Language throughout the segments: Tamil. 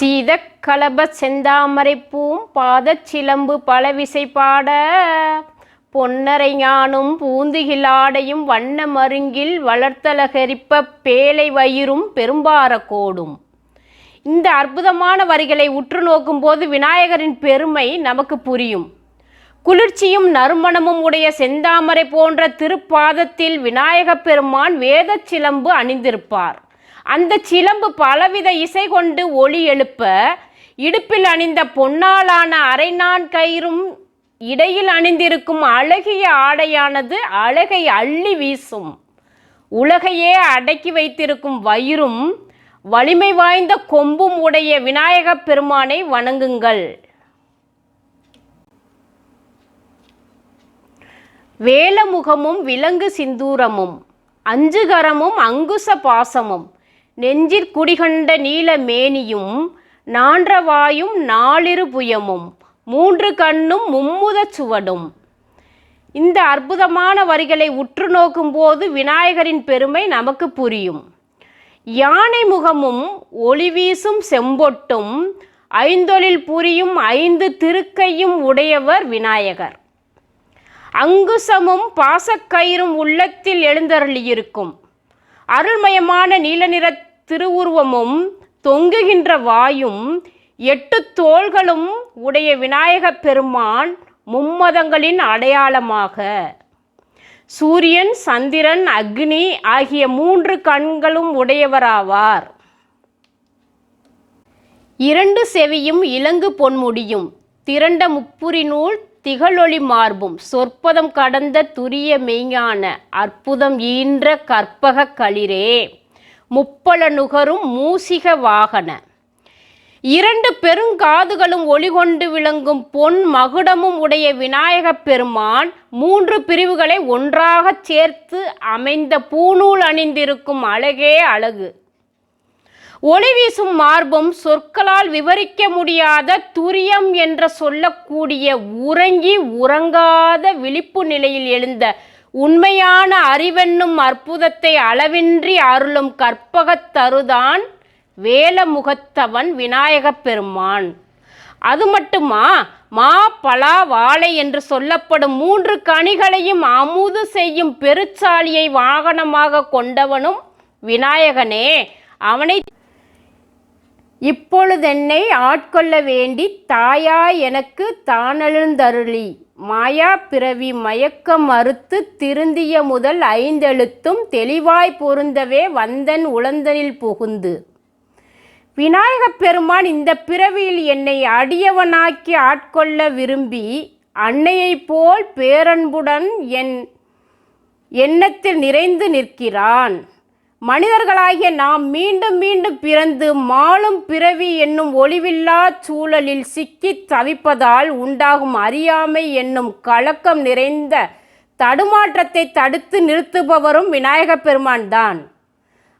சீதக்கலப செந்தாமரை பூம் பாதச் சிலம்பு பலவிசை பாட. பொன்னரை ஞானும் பூந்துகிலாடையும் வண்ண மருங்கில் வளர்த்தலகரிப்ப பேலை வயிறும் பெரும்பார கோடும். இந்த அற்புதமான வரிகளை உற்று நோக்கும்போது விநாயகரின் பெருமை நமக்கு புரியும். குளிர்ச்சியும் நறுமணமும் உடைய செந்தாமரை போன்ற திருப்பாதத்தில் விநாயகப் பெருமான் வேதச் சிலம்பு அணிந்திருப்பார். அந்த சிலம்பு பலவித இசை கொண்டு ஒளி எழுப்ப இடுப்பில் அணிந்த பொன்னாலான அரைநான் கயிறும் இடையில் அணிந்திருக்கும் அழகிய ஆடையானது அழகை அள்ளி வீசும். உலகையே அடக்கி வைத்திருக்கும் வயிறும் வலிமை வாய்ந்த கொம்பும் உடைய விநாயகப் பெருமானை வணங்குங்கள். வேலமுகமும் விலங்கு சிந்தூரமும் அஞ்சுகரமும் அங்குச பாசமும் நெஞ்சிற் குடிகண்ட நீல மேனியும் நான்றவாயும் நாளிரு புயமும் மூன்று கண்ணும் மும்முதச் சுவடும். இந்த அற்புதமான வரிகளை உற்று நோக்கும்போது விநாயகரின் பெருமை நமக்கு புரியும். யானை முகமும் ஒளி வீசும் செம்பொட்டும் ஐந்தொழில் புரியும் ஐந்து திருக்கையும் உடையவர் விநாயகர். அங்குசமும் பாசக்கயிறும் உள்ளத்தில் எழுந்தருளியிருக்கும். அருள்மயமான நீல நிற திருவுருவமும் தொங்குகின்ற வாயும் எட்டு தோள்களும் உடைய விநாயகப் பெருமான் மும்மதங்களின் அடையாளமாக. சூரியன் சந்திரன் அக்னி ஆகிய மூன்று கண்களும் உடையவராவார். இரண்டு செவியும் இலங்கு பொன்முடியும் திரண்ட முப்புரி நூல் திகழொளி மார்பும் சொற்பதம் கடந்த துரிய மெய்ஞான அற்புதம் ஈன்ற கற்பக களிரே. முப்பல நுகரும் மூசிக வாகன. இரண்டு பெருங்காதுகளும் ஒளிகொண்டு விளங்கும் பொன் மகுடமும் உடைய விநாயகப் பெருமான் மூன்று பிரிவுகளை ஒன்றாகச் சேர்த்து அமைந்த பூநூல் அணிந்திருக்கும் அழகே அழகு. ஒளி வீசும் மார்பும் சொற்களால் விவரிக்க முடியாத துரியம் என்று சொல்லக்கூடிய உறங்கி உறங்காத விழிப்பு நிலையில் எழுந்த உண்மையான அறிவென்னும் அற்புதத்தை அளவின்றி அருளும் கற்பகத் தருதான் வேலமுகத்தவன் விநாயகப் பெருமான். அது மட்டுமா? மா பலா வாழை என்று சொல்லப்படும் மூன்று கனிகளையும் அமுது செய்யும் பெருச்சாலியை வாகனமாக கொண்டவனும் விநாயகனே. அவனை இப்பொழுதென்னை ஆட்கொள்ள வேண்டி தாயாய் எனக்கு தானெழுந்தருளி. மாயா பிறவி மயக்கம் மறுத்து திருந்திய முதல் ஐந்தெழுத்தும் தெளிவாய் பொருந்தவே வந்தன் உளந்தனில் புகுந்து. விநாயகப் பெருமான் இந்த பிறவியில் என்னை அடியவனாக்கி ஆட்கொள்ள விரும்பி அன்னையைப் போல் பேரன்புடன் என் எண்ணத்தில் நிறைந்து நிற்கிறான். மனிதர்களாகிய நாம் மீண்டும் மீண்டும் பிறந்து மாளும் பிறவி என்னும் ஒளிவில்லா சூழலில் சிக்கி தவிப்பதால் உண்டாகும் அறியாமை என்னும் கலக்கம் நிறைந்த தடுமாற்றத்தை தடுத்து நிறுத்துபவரும் விநாயகப் பெருமான் தான்.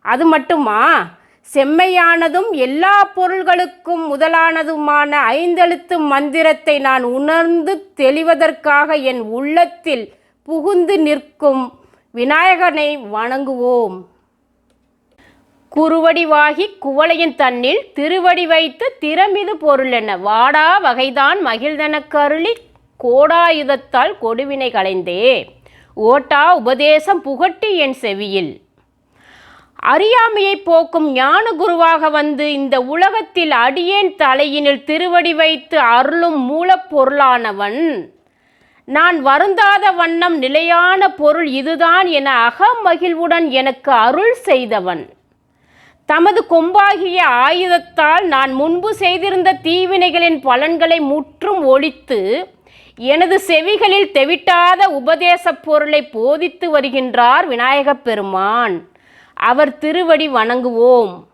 அது மட்டுமா? செம்மையானதும் எல்லா பொருள்களுக்கும் முதலானதுமான ஐந்தெழுத்து மந்திரத்தை நான் உணர்ந்து தெளிவதற்காக என் உள்ளத்தில் புகுந்து நிற்கும் விநாயகனை வணங்குவோம். குறுவடிவாகி குவளையின் தன்னில் திருவடி வைத்து திறமிது பொருளென வாடா வகைதான் மகிழ்தன கருளி கோடாயுதத்தால் கொடுவினை களைந்தே. ஓட்டா உபதேசம் புகட்டி என் செவியில். அறியாமையை போக்கும் ஞான குருவாக வந்து இந்த உலகத்தில் அடியேன் தலையினில் திருவடி வைத்து அருளும் மூலப்பொருளானவன் நான் வருந்தாத வண்ணம் நிலையான பொருள் இதுதான் என அகமகிழ்வுடன் எனக்கு அருள் செய்தவன். தமது கொம்பாகிய ஆயுதத்தால் நான் முன்பு செய்திருந்த தீவினைகளின் பலன்களை முற்றும் ஒழித்து எனது செவிகளில் தெவிட்டாத உபதேசப் பொருளை போதித்து வருகின்றார் விநாயகப் பெருமான். அவர் திருவடி வணங்குவோம்.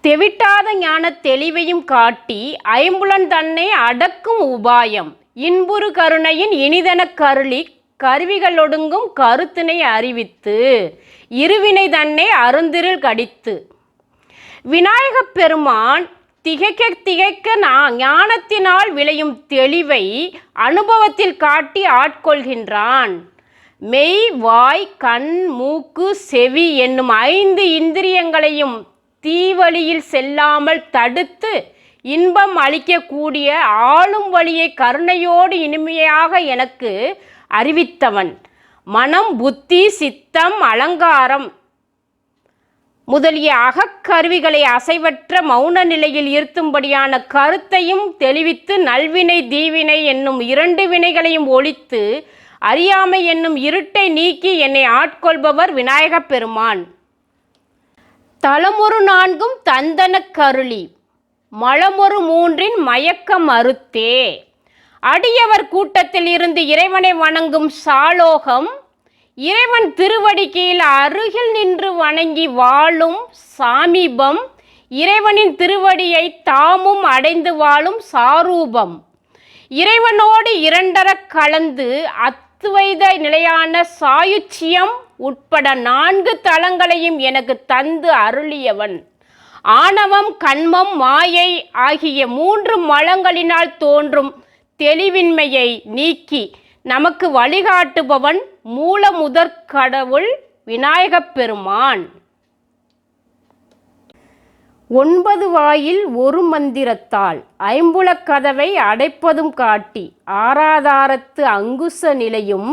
தெவிட்டாத ஞான தெளிவையும் காட்டி ஐம்புலன் தன்னை அடக்கும் உபாயம். இன்புறு கருணையின் இனிதன கருளி கருவிகளொடுங்கும் கருத்தினை அறிவித்து இருவினை தன்னை அருந்திரில் கடித்து. விநாயகப் பெருமான் திகைக்க திகைக்க நா- ஞானத்தினால் விளையும் தெளிவை அனுபவத்தில் காட்டி ஆட்கொள்கின்றான். மெய் வாய் கண் மூக்கு செவி என்னும் ஐந்து இந்திரியங்களையும் தீவழியில் செல்லாமல் தடுத்து இன்பம் அளிக்கக்கூடிய ஆளும் வழியை கருணையோடு இனிமையாக எனக்கு அறிவித்தவன். மனம் புத்தி சித்தம் அலங்காரம் முதலிய அகக்கருவிகளை அசைவற்ற மௌன நிலையில் இருத்தும்படியான கருத்தையும் தெளிவித்து நல்வினை தீவினை என்னும் இரண்டு வினைகளையும் ஒழித்து அறியாமை என்னும் இருட்டை நீக்கி என்னை ஆட்கொள்பவர் விநாயகப் பெருமான். தலமொரு நான்கும் தந்தன கருளி மலமொரு மூன்றின் மயக்கம் அறுத்தே அடியவர் கூட்டத்தில் இருந்து இறைவனை வணங்கும் சாலோகம் இறைவன் திருவடிக்கையில் அருகில் நின்று வணங்கி வாழும் சாமீபம் இறைவனின் திருவடியை தாமும் அடைந்து வாழும் சாரூபம். இறைவனோடு இரண்டர கலந்து அத்வைத நிலையான சாயுச்சியம் உட்பட நான்கு தலங்களையும் எனக்கு தந்து அருளியவன். ஆணவம் கண்மம் மாயை ஆகிய மூன்று மலங்களினால் தோன்றும் தெளிவின்மையை நீக்கி நமக்கு வழிகாட்டுபவன் மூல முதற் கடவுள் விநாயகப் பெருமான். ஒன்பது வாயில் ஒரு மந்திரத்தால் ஐம்புலக் கதவை அடைப்பதும் காட்டி ஆராதாரத்து அங்குச நிலையும்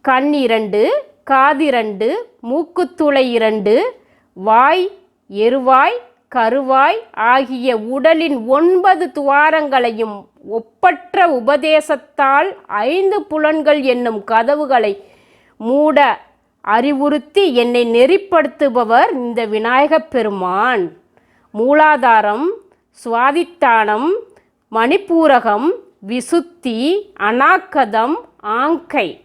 கண் இரண்டு காதிரண்டு மூக்குத்துளை இரண்டு வாய் எருவாய் கருவாய் ஆகிய உடலின் ஒன்பது துவாரங்களையும் ஒப்பற்ற உபதேசத்தால் ஐந்து புலன்கள் என்னும் கதவுகளை மூட அறிவுறுத்தி என்னை நெறிப்படுத்துபவர் இந்த விநாயகப் பெருமான். மூலாதாரம் சுவாதித்தானம் மணிப்பூரகம் விசுத்தி அனாக்கதம் ஆங்கை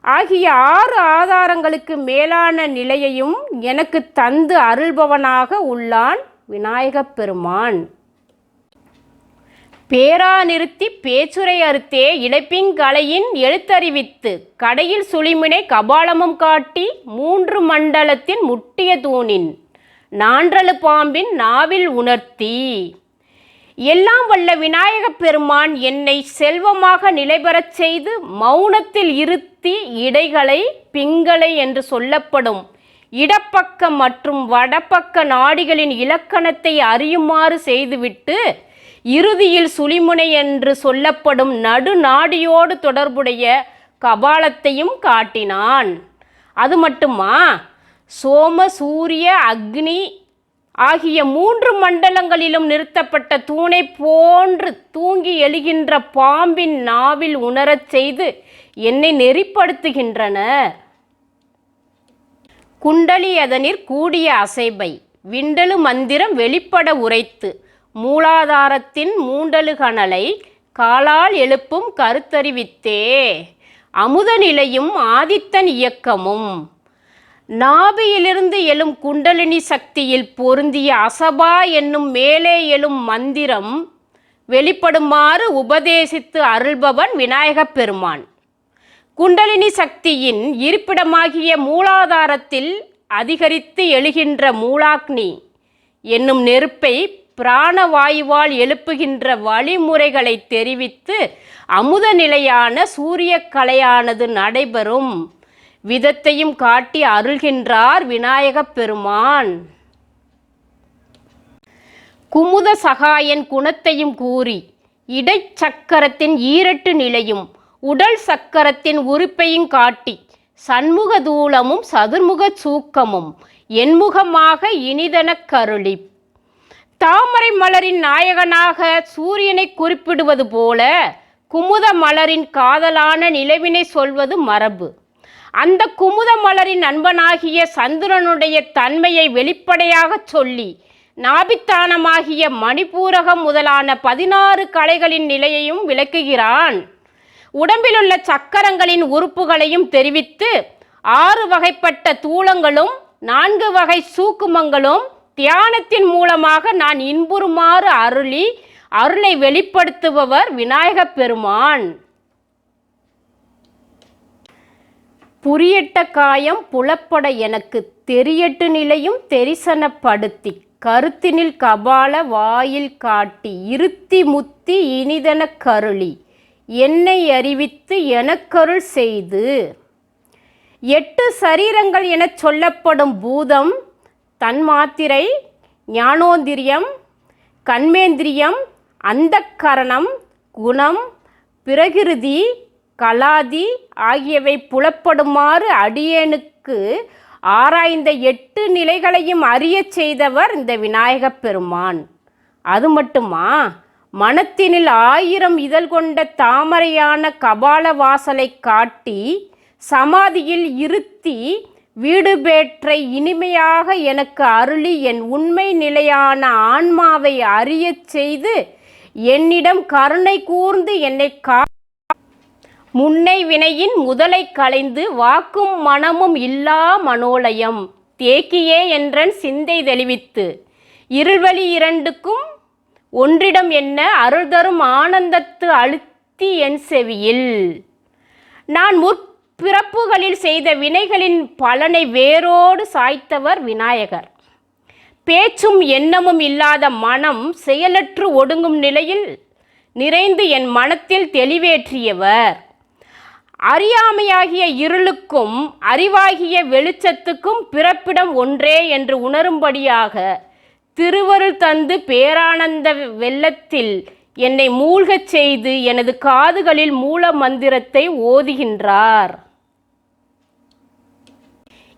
ஆகிய ஆறு ஆதாரங்களுக்கு மேலான நிலையையும் எனக்கு தந்து அருள்பவனாக உள்ளான் விநாயகப் பெருமான் பேரா நிறுத்தி பேச்சுரை அறுத்தே இடைப்பிங்கலையின் எழுத்தறிவித்து கடையில் சுளிமினை கபாலமும் காட்டி மூன்று மண்டலத்தின் முட்டிய தூணின் நான்றலு பாம்பின் நாவில் உணர்த்தி. எல்லாம் வல்ல விநாயகப் பெருமான் என்னை செல்வமாக நிலைபெறச் செய்து மௌனத்தில் இருத்தி இடைகளை பிங்களை என்று சொல்லப்படும் இடப்பக்க மற்றும் வடபக்க நாடிகளின் இலக்கணத்தை அறியுமாறு செய்துவிட்டு இறுதியில் சுழிமுனை என்று சொல்லப்படும் நடுநாடியோடு தொடர்புடைய கபாலத்தையும் காட்டினான். அது மட்டுமா? சோம சூரிய அக்னி ஆகிய மூன்று மண்டலங்களிலும் நிறுத்தப்பட்ட தூணை போன்று தூங்கி எழுகின்ற பாம்பின் நாவில் உணரச் செய்து என்னை நெறிப்படுத்துகின்றன. குண்டலி அதனிற் கூடிய அசைபை விண்டலு மந்திரம் வெளிப்பட உரைத்து மூலாதாரத்தின் மூண்டலு கணலை காலால் எழுப்பும் கருத்தறிவித்தே. அமுத நிலையும் ஆதித்தன் இயக்கமும் நாபியிலிருந்து எழும் குண்டலினி சக்தியில் பொருந்திய அசபா என்னும் மேலே எழும் மந்திரம் வெளிப்படுமாறு உபதேசித்து அருள்பவன் விநாயகப் பெருமான். குண்டலினி சக்தியின் இருப்பிடமாகிய மூலாதாரத்தில் அதிகரித்து எழுகின்ற மூலாக்னி என்னும் நெருப்பை பிராணவாயுவால் எழுப்புகின்ற வழிமுறைகளை தெரிவித்து அமுத நிலையான சூரிய கலையானது நடைபெறும். விதத்தையும் காட்டி அருள்கின்றார் விநாயகப் பெருமான். குமுத சகாயன் குணத்தையும் கூறி இடைச்சக்கரத்தின் ஈரட்டு நிலையும் உடல் சக்கரத்தின் உறுப்பையும் காட்டி சண்முக தூலமும் சதுர்முக சூக்கமும் என்முகமாக இனிதன கருளி. தாமரை மலரின் நாயகனாக சூரியனை குறிப்பிடுவது போல குமுத மலரின் காதலான நிலவினை சொல்வது மரபு. அந்த குமுத மலரின் நண்பனாகிய சந்திரனுடைய தன்மையை வெளிப்படையாகச் சொல்லி நாபித்தானமாகிய மணிப்பூரகம் முதலான பதினாறு கலைகளின் நிலையையும் விளக்குகிறான். உடம்பிலுள்ள சக்கரங்களின் உறுப்புகளையும் தெரிவித்து ஆறு வகைப்பட்ட தூளங்களும் நான்கு வகை சூக்குமங்களும் தியானத்தின் மூலமாக நான் இன்புறுமாறு அருளி அருளை வெளிப்படுத்துபவர் விநாயகப் பெருமான். புரியட்ட காயம் புலப்பட எனக்கு தெரியட்டு நிலையும் தெரிசனப்படுத்தி கருத்தினில் கபால வாயில் காட்டி இருத்தி முத்தி இனிதன கருளி என்னை அறிவித்து எனக்கருள் செய்து. எட்டு சரீரங்கள் எனச் சொல்லப்படும் பூதம் தன்மாத்திரை ஞானோந்திரியம் கண்மேந்திரியம் அந்தக்கரணம் குணம் பிரகிருதி கலாதி ஆகியவை புலப்படுமாறு அடியேனுக்கு ஆராய்ந்த எட்டு நிலைகளையும் அறியச் செய்தவர் இந்த விநாயகப் பெருமான். அது மட்டுமா? மனத்தினில் ஆயிரம் இதழ் கொண்ட தாமரையான கபால வாசலை காட்டி சமாதியில் இருத்தி வீடு பேற்றை இனிமையாக எனக்கு அருளி என் உண்மை நிலையான ஆன்மாவை அறியச் செய்து என்னிடம் கருணை கூர்ந்து என்னை கா முன்னை வினையின் முதலை களைந்து வாக்கும் மனமும் இல்லா மனோலயம். தேக்கியே என்றன் சிந்தை தெளிவித்து இருள்வழி இரண்டுக்கும் ஒன்றிடம் என்ன அருள் தரும் ஆனந்தத்து அழுத்தி என் செவியில்? நான் முற்பிறப்புகளில் செய்த வினைகளின் பலனை வேரோடு சாய்த்தவர் விநாயகர். பேச்சும் எண்ணமும் இல்லாத மனம் செயலற்று ஒடுங்கும் நிலையில் நிறைந்து என் மனத்தில் தெளிவேற்றியவர். அறியாமையாகிய இருளுக்கும் அறிவாகிய வெளிச்சத்துக்கும் பிறப்பிடம் ஒன்றே என்று உணரும்படியாக திருவருள் தந்து பேரானந்த வெள்ளத்தில் என்னை மூழ்கச் செய்து எனது காதுகளில் மூல மந்திரத்தை ஓதுகின்றார்.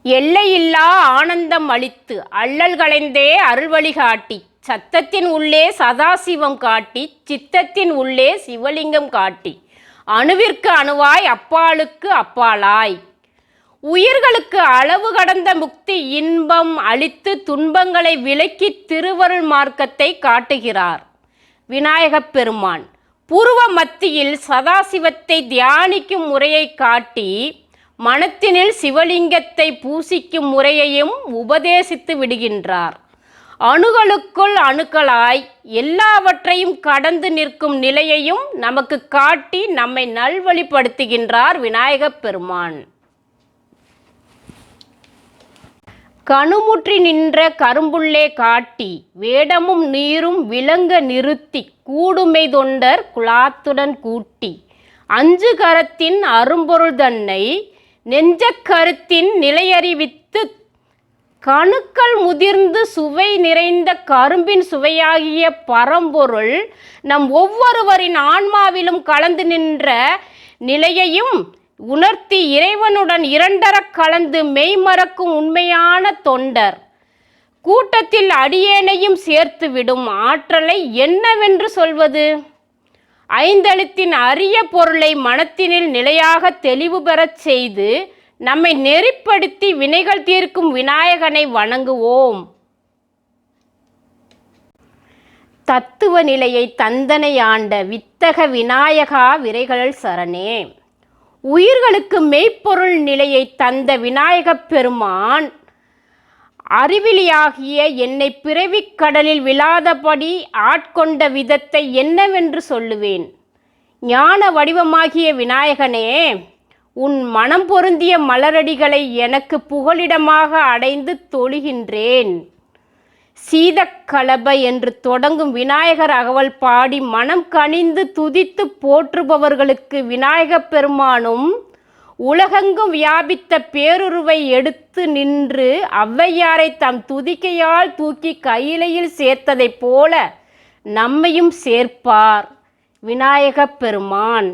எல்லையில்லா ஆனந்தம் அளித்து அல்லல் களைந்தே அருள்வழி காட்டி சத்தத்தின் உள்ளே சதாசிவம் காட்டி சித்தத்தின் உள்ளே சிவலிங்கம் காட்டி அணுவிற்கு அணுவாய் அப்பாலுக்கு அப்பாலாய் உயிர்களுக்கு அளவு கடந்த முக்தி இன்பம் அளித்து துன்பங்களை விலக்கி திருவருள் மார்க்கத்தை காட்டுகிறார். விநாயகப் பெருமான் பூர்வ மத்தியில் சதாசிவத்தை தியானிக்கும் முறையை காட்டி மனத்தினில் சிவலிங்கத்தை பூசிக்கும் முறையையும் உபதேசித்து விடுகின்றார். அணுகளுக்குள் அணுக்களாய் எல்லாவற்றையும் கடந்து நிற்கும் நிலையையும் நமக்கு காட்டி நம்மை நல்வழிப்படுத்துகின்றார் விநாயகப் பெருமான். கணுமுற்றி நின்ற கரும்புள்ளே காட்டி வேடமும் நீரும் விளங்க நிறுத்தி கூடுமை தொண்டர் குலாத்துடன் கூட்டி அஞ்சு கரத்தின் அரும்பொருள் தன்னை நெஞ்சக் கருத்தின் நிலையறிவித்து கணுக்கள் முதிர்ந்து சுவை நிறைந்த கரும்பின் சுவையாகிய பரம்பொருள் நம் ஒவ்வொருவரின் ஆன்மாவிலும் கலந்து நின்ற நிலையையும் உணர்த்தி இறைவனுடன் இரண்டரக் கலந்து மெய்மறக்கும் உண்மையான தொண்டர். கூட்டத்தில் அடியேனையும் சேர்த்து விடும் ஆற்றலை என்னவென்று சொல்வது? ஐந்தெழுத்தின் அரிய பொருளை மனத்தினில் நிலையாக தெளிவு பெறச் செய்து நம்மை நெறிப்படுத்தி வினைகள் தீர்க்கும் விநாயகனை வணங்குவோம். தத்துவ நிலையை தந்தனை ஆண்ட வித்தக விநாயகா விரைகள் சரணே. உயிர்களுக்கு மெய்ப்பொருள் நிலையை தந்த விநாயகப் பெருமான் அறிவிலியாகிய என்னை பிறவிக் கடலில் விழாதபடி ஆட்கொண்ட விதத்தை என்னவென்று சொல்லுவேன்? ஞான வடிவமாகிய விநாயகனே உன் மனம் பொருந்திய மலரடிகளை எனக்கு புகலிடமாக அடைந்து தொழுகின்றேன். சீதக்கலப என்று தொடங்கும் விநாயகர் அகவல் பாடி மனம் கனிந்து துதித்து போற்றுபவர்களுக்கு விநாயகப் பெருமானும் உலகெங்கும் வியாபித்த பேருருவை எடுத்து நின்று ஔவையாரை தம் துதிக்கையால் தூக்கி கையிலையில் சேர்த்ததைப் போல நம்மையும் சேர்ப்பார் விநாயகப் பெருமான்.